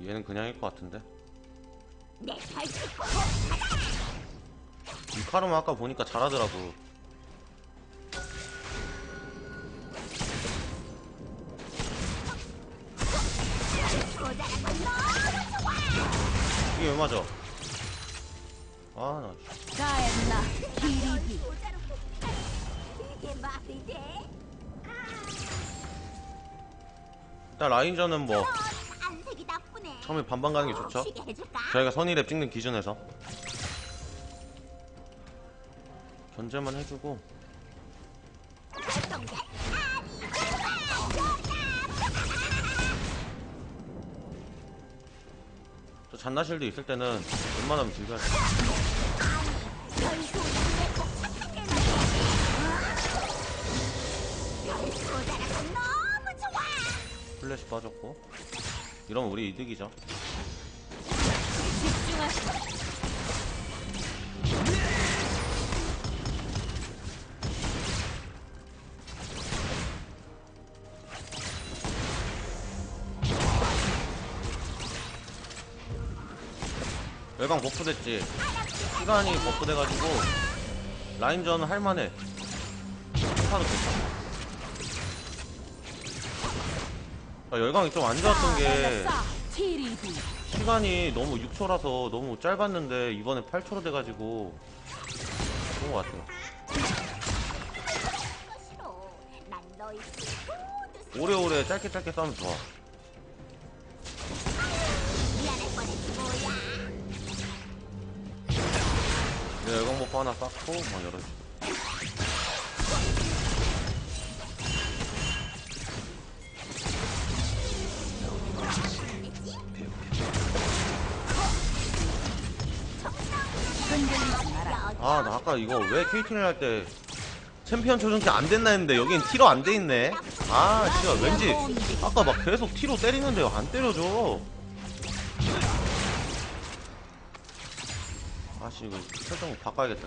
얘는 그냥일 것 같은데 내 발톱 이 카르마 아까 보니까 잘하더라고. 이게 왜 맞아 아나? 일단 라인전은 뭐. 처음에 반반 가는 게 좋죠? 해줄까? 저희가 선의랩 찍는 기준에서. 견제만 해주고. 저 잔나실드 있을 때는 웬만하면 즐겨야 돼 모자란 건 너무 좋아. 플래시 빠졌고 이러면 우리 이득이죠. 외곽 버프 됐지. 시간이 버프 돼가지고 라인전 할만해. 스타도 괜찮아 아, 열광이 좀 안 좋았던 게 시간이 너무 6초라서 너무 짧았는데 이번에 8초로 돼가지고 좋은 것 같아요 오래오래 짧게 짧게 싸우면 좋아. 내 열광 버프 하나 쌓고 막 열어주고 아나 아까 이거 왜 케이팅을 할 때 챔피언 조정기 안 됐나 했는데 여긴 T로 안 돼 있네. 아 진짜 왠지 아까 막 계속 T로 때리는데 안 때려줘. 아 씨 이거 설정 바꿔야겠다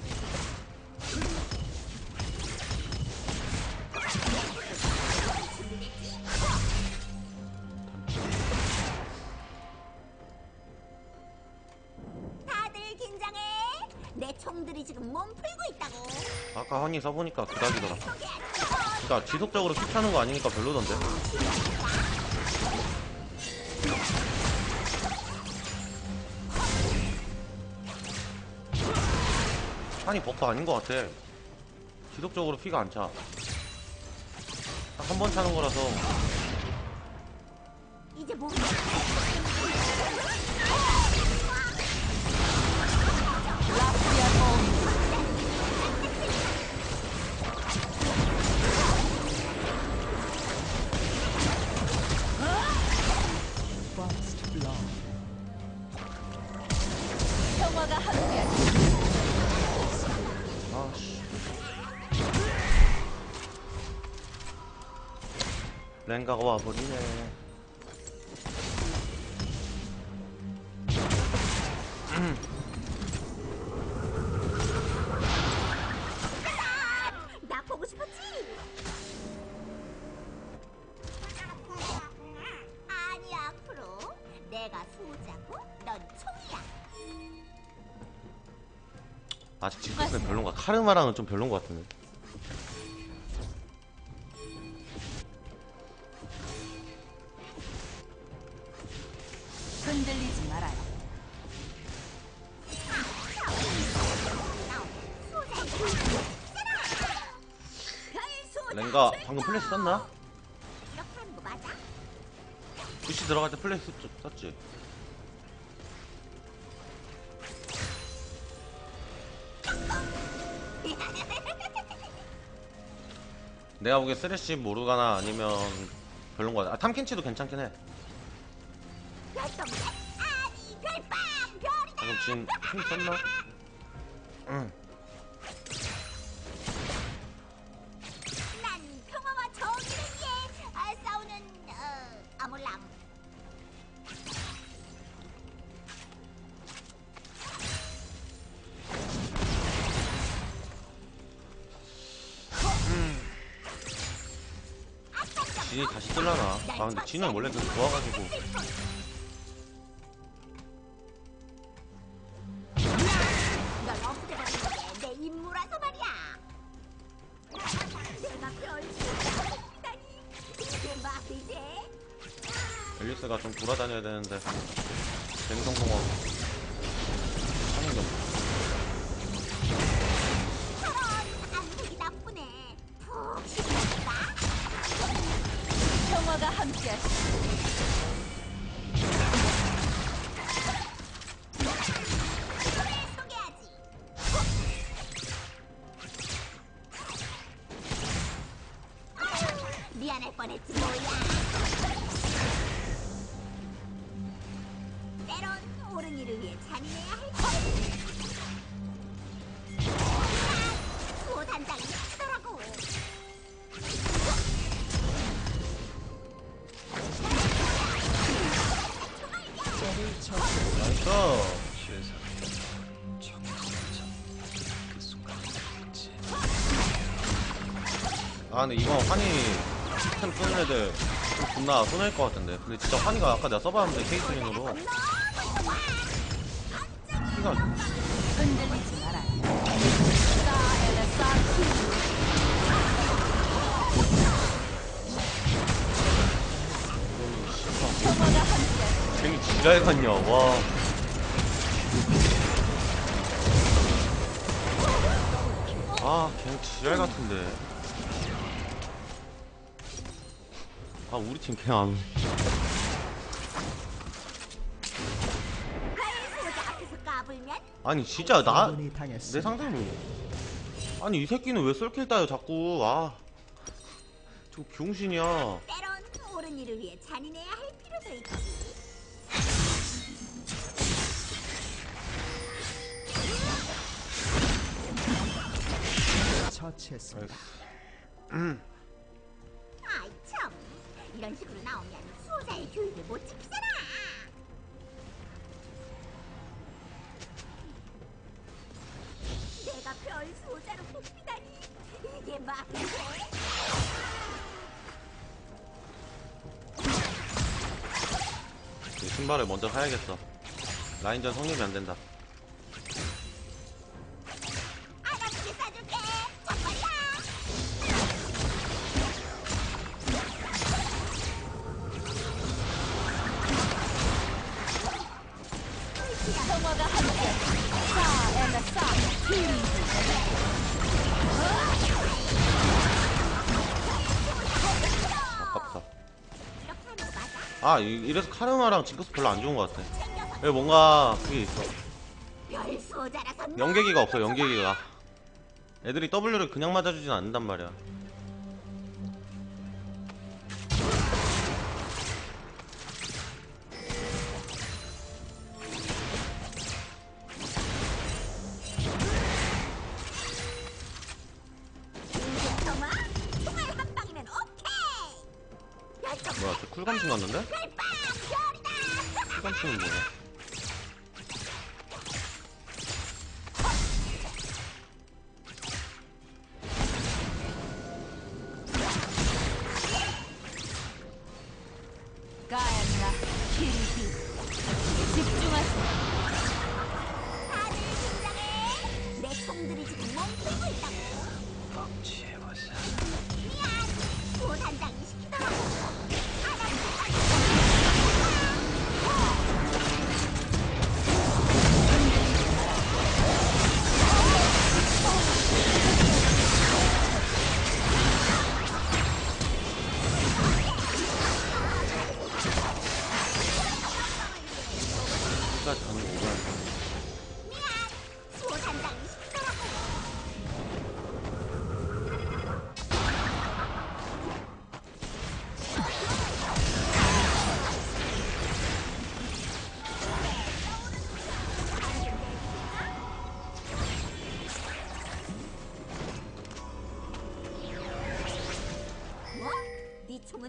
환희 써보니까 그닥이더라. 그니까 지속적으로 킥하는 거 아니니까 별로던데. 한이 버프 아닌 것 같아. 지속적으로 피가 안차. 한 번 차는 거라서. 이제 뭐? 랭가가 와버리네 나 보고 싶었지? 아니 앞으로 내가 소자고 넌 총이야. 아직 지속은 별론가 카르마랑은 좀 별론 것 같은데 방금 플래시 썼나? 부시 들어갈 때 플래시 썼- 썼지 내가 보기에 쓰레쉬 모르가나 아니면 별론 거 같아 아 탐켄치도 괜찮긴 해 별이다. 방금 지금 힘 썼나? 응 근데 진은 원래 계속 좋아가지고. 엘리스가 좀 돌아다녀야 되는데. 냉성공업 평화가 아 근데 이번 환희 템 쓰는 애들 좀 존나 손해일 것 같은데 근데 진짜 환희가 아까 내가 써봤는데 케이트링으로 키가 흔들리지 마라. 괜히 지랄 같냐 와 아, 그냥 지랄 같은데. 아, 우리 팀 그냥 안. 아니, 진짜 나. 내 상대는. 아니, 이 새끼는 왜 썰킬 따요, 자꾸. 아. 저 병신이야. 때론 옳은 일을 위해 잔인해야 할 필요도 있지. 처치했습니다. 이런 식으로 나오면 수호자의 교육을 못 지키잖아. 내가 별 수호자로 뽑히다니 이게 말이 돼? 이 신발을 먼저 사야겠어. 라인전 성립이 안 된다. 아? 아, 이- 이래서 카르마랑 징크스 별로 안 좋은 것 같아. 왜 뭔가 그게 있어. 연계기가 없어, 연계기가. 애들이 W를 그냥 맞아주진 않는단 말이야.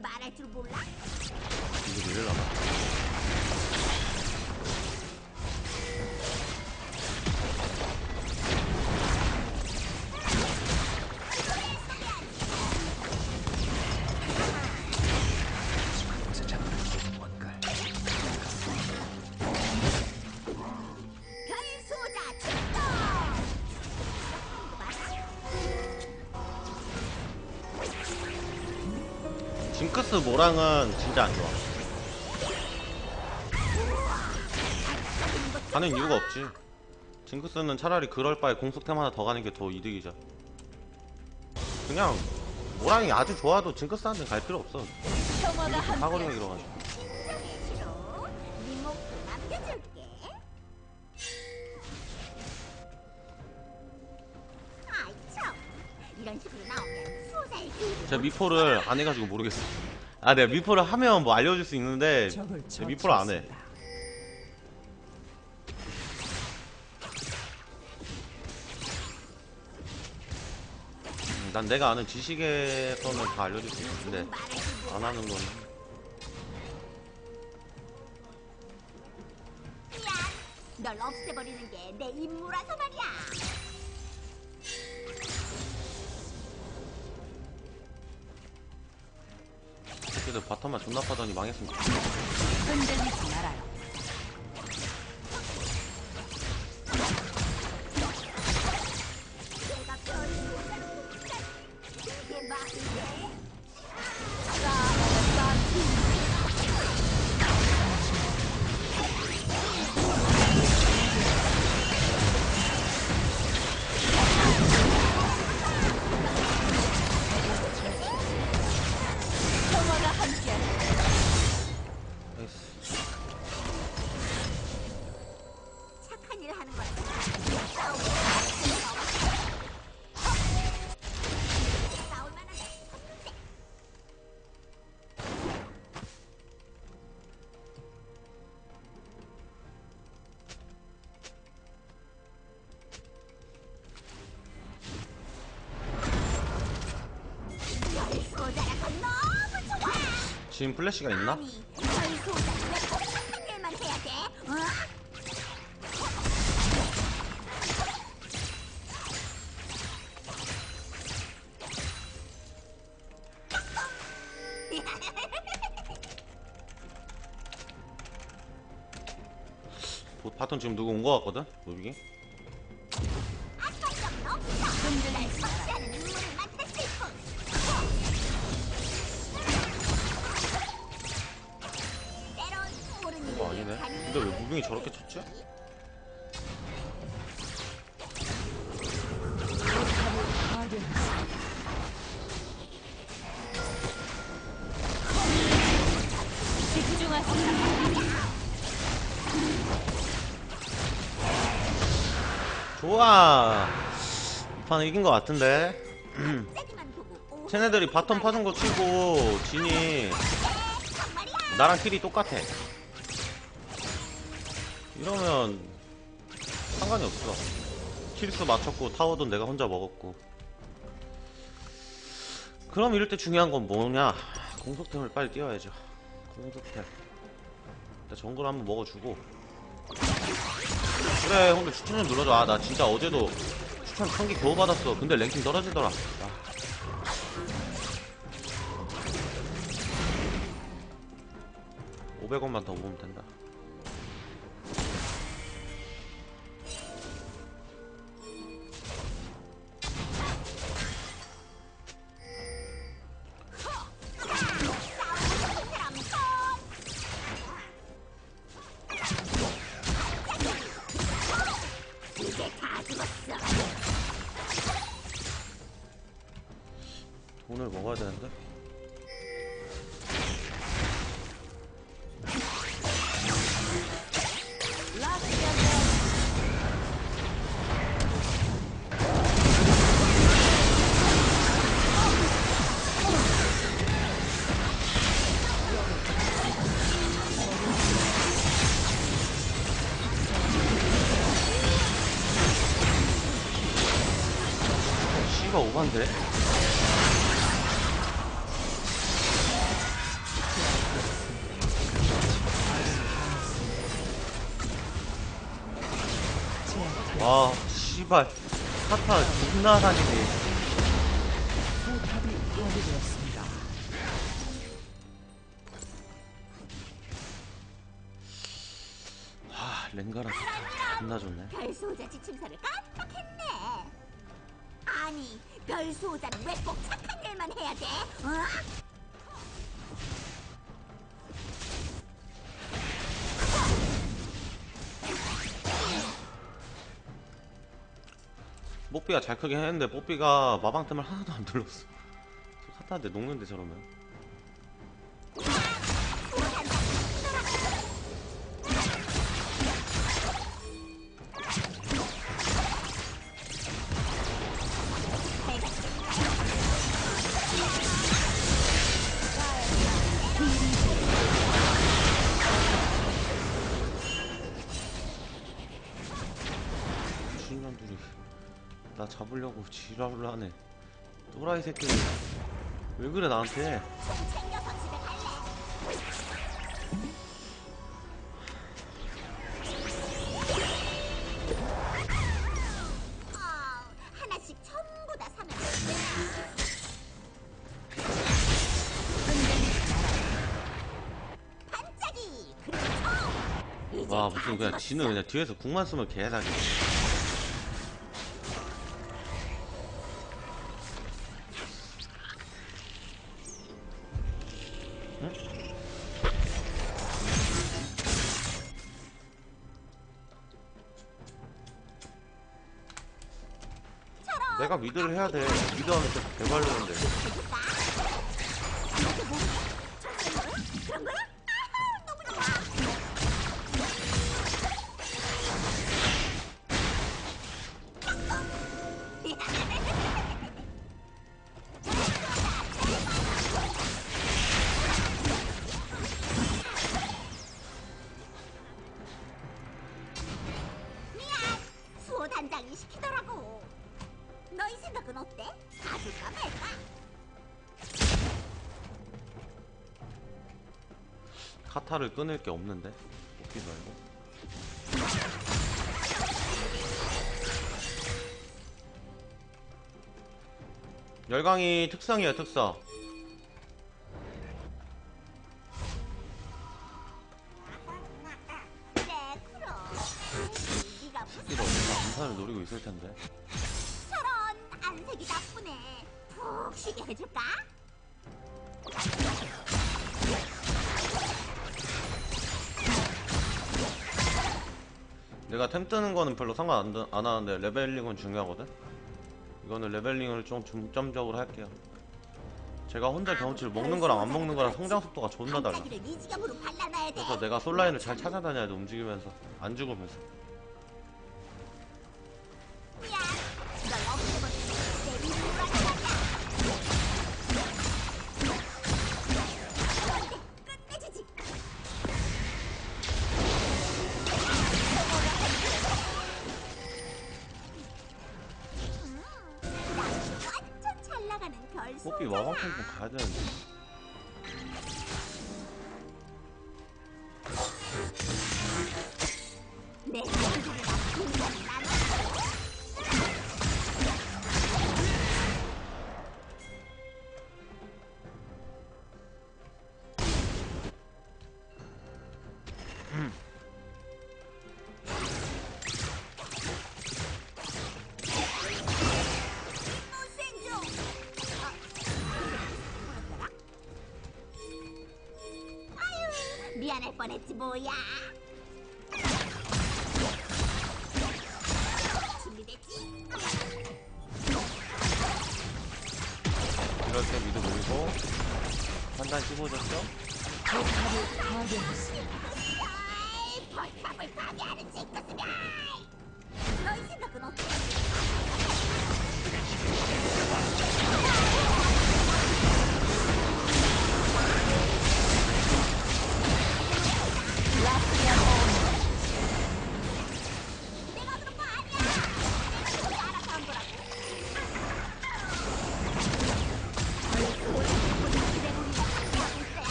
말할 줄 몰라? 이거 밀려나? 토마스 모랑은 진짜 안 좋아. 가는 이유가 없지. 징크스는 차라리 그럴 바에 공속템 하나 더 가는 게 더 이득이죠. 그냥 모랑이 아주 좋아도 징크스한테 갈 필요 없어. 사거리가 길어가지고. 제가 미포를 안 해가지고 모르겠어. 아 내가 미포를 하면 뭐 알려줄 수 있는데 제가 미포를 안해 처치했습니다. 난 내가 아는 지식에서는 다 알려줄 수 있는데 안 하는 거는 미안. 널 없애버리는 게 내 임무라서 말이야. 바텀만 존나 파더니 망했습니다 흔들리지 말아요. 지금 플래시가 있나? 어? 보- 바텀 지금 누구 온 거 같거든? 노비기? 이 이긴 거 같은데. 쟤네들이 바텀 파는 거 치고 진이. 나랑 킬이 똑같아. 이러면 상관이 없어. 킬수 맞췄고 타워도 내가 혼자 먹었고. 그럼 이럴 때 중요한 건 뭐냐? 공속템을 빨리 띄워야죠. 공속템. 일단 정글 한번 먹어주고. 그래 형들 추천 좀 눌러줘. 아 나 진짜 어제도 추천 천개 겨우 받았어 근데 랭킹 떨어지더라 아. 500원만 더 모으면 된다 돈을 먹어야 되는데 오반데? 존나 파괴되었습니다. 와 랭가랑 사타 존나 좋네 별소자 지침서를 깜빡했네. 아니, 별소자는 왜 꼭 착한 일만 해야 돼? 어? 뽀삐가 잘 크긴 했는데 뽀삐가 마방 틈을 하나도 안 눌렀어. 카타한테 녹는데 저러면 나 잡으려고 지랄을 하네. 또라이 새끼들. 왜 그래 나한테? 와다 무슨 그냥. 지는 그냥 뒤에서 궁만 쓰면 개사기 해야 돼. 미드하면 또 개발르는데 끊을 게 없는데 웃기 말고 열강이 특성이야 특성 암산을 노리고 있을 텐데 저런 안색이 나쁘네. 푹 쉬게 해줄까? 내가 템 뜨는 거는 별로 상관 안, 드- 안 하는데 레벨링은 중요하거든? 이거는 레벨링을 좀 중점적으로 할게요. 제가 혼자 경험치를 먹는 거랑 안 먹는 거랑 성장 속도가 존나 달라. 그래서 내가 솔라인을 잘 찾아다녀야 돼 움직이면서. 안 죽으면서 별소. 뽀삐 마방 템포 가야 되는데 벌탑을 파괴하는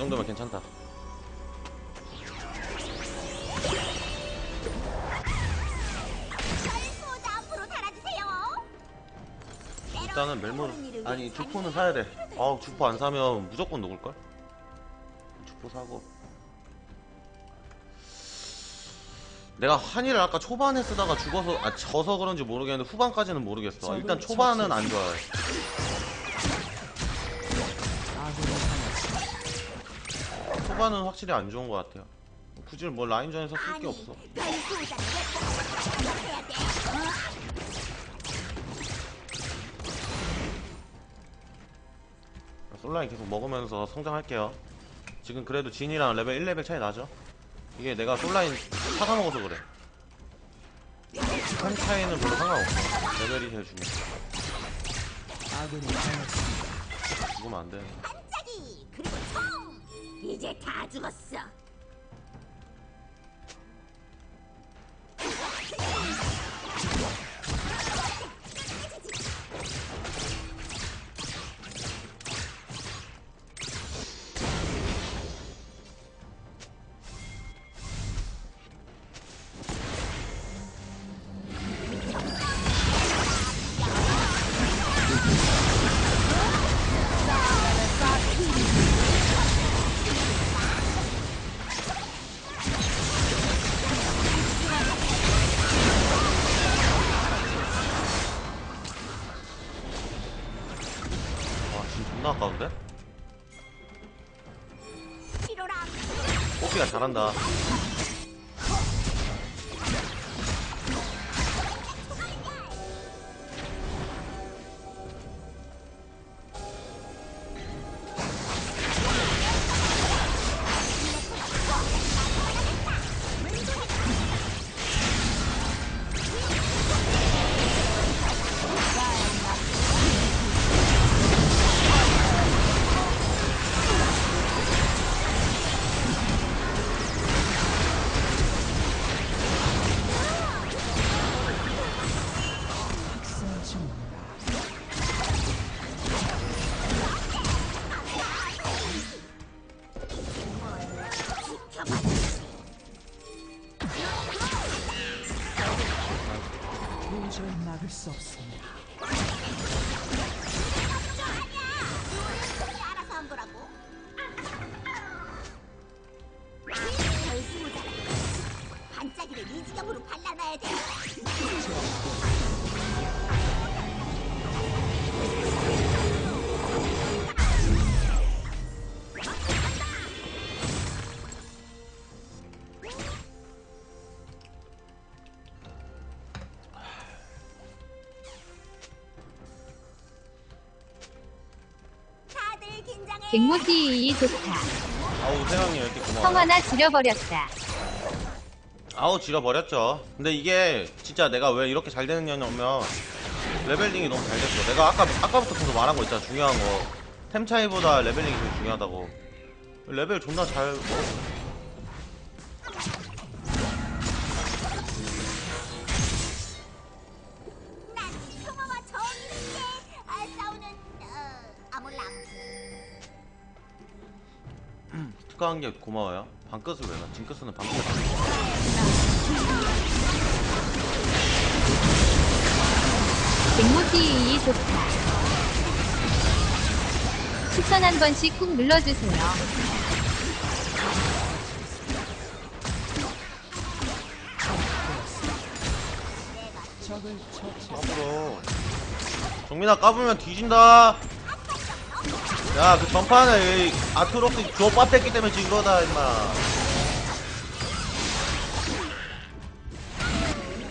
정도면 괜찮다. 일단은 멜모는 아니 주포는 사야돼. 아 주포 안사면 무조건 녹을걸? 주포 사고. 내가 한일을 아까 초반에 쓰다가 죽어서 아 져서 그런지 모르겠는데 후반까지는 모르겠어. 일단 초반은 안 좋아요. 초반은 확실히 안 좋은 것 같아요. 굳이 뭐 라인전에서 쓸 게 없어. 솔라인 계속 먹으면서 성장할게요. 지금 그래도 진이랑 레벨 1레벨 차이 나죠? 이게 내가 솔라인 사가 먹어서 그래. 한 차이는 별로 상관없어. 레벨이 제일 중요해. 죽으면 안 돼. 이제 다 죽었어. 존나 아까운데? 뽀삐가 잘한다. 도 갱모티이 좋다. 아우, 세상에 이렇게 고마워. 성화나 지려버렸다. 아우, 지려버렸죠. 근데 이게 진짜 내가 왜 이렇게 잘 되는 냐면 레벨링이 너무 잘 됐어. 내가 아까, 아까부터 계속 말한 거 있잖아. 중요한 거. 템 차이보다 레벨링이 제일 중요하다고. 레벨 존나 잘 먹었어. 특가한 게 고마워요. 방끝을 왜 나? 징크스는 방끝. 갱모티 이 좋다. 추천 한 번씩 꾹 눌러주세요. 앞으로. 정민아 까불면 뒤진다. 야, 그 전판에 이 아트록스 주어 빠뺐기 때문에 진 거다, 임마.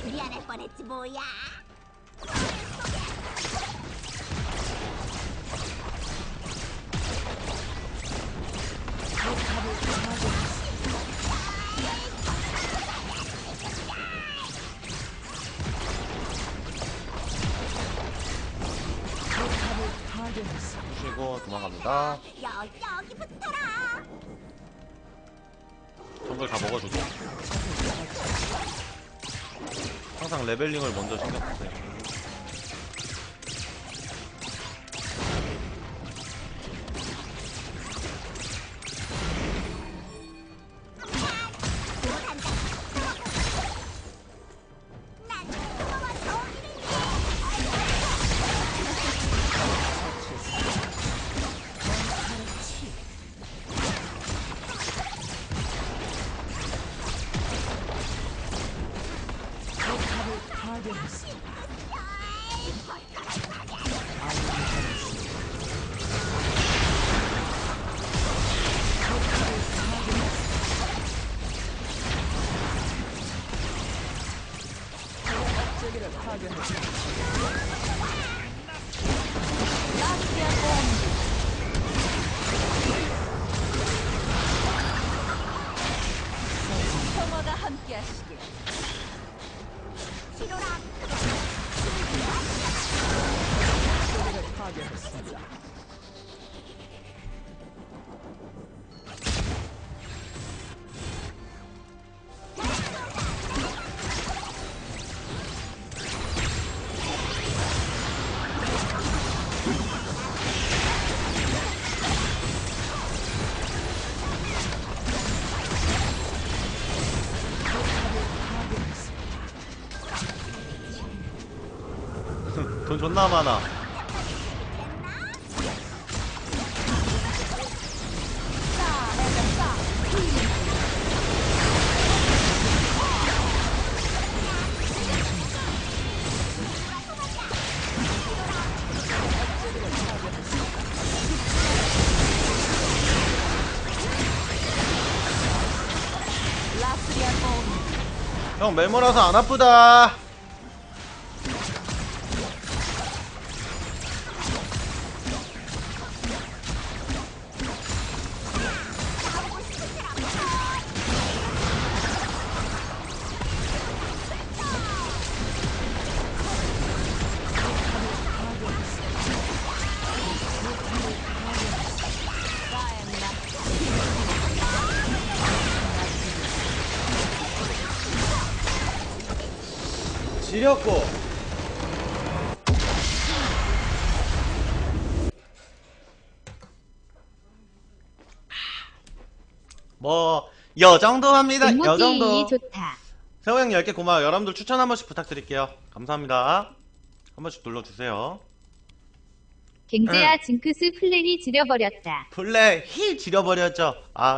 미안할 뻔했지 뭐야. 파 쉬고 도망갑니다. 여 여기 붙어라. 정글 다 먹어주고. 항상 레벨링을 먼저 신경 쓰세요. 돈 존나 많아. 형 메모라서 안 아프다. 지렸고. 뭐, 여 정도 합니다. 여 이모티 정도. 좋다. 세호 형 10개 고마워요. 여러분들 추천 한 번씩 부탁드릴게요. 감사합니다. 한 번씩 눌러주세요. 갱제야 징크스 플랜이 지려버렸다. 플레이 히 지려버렸죠. 아.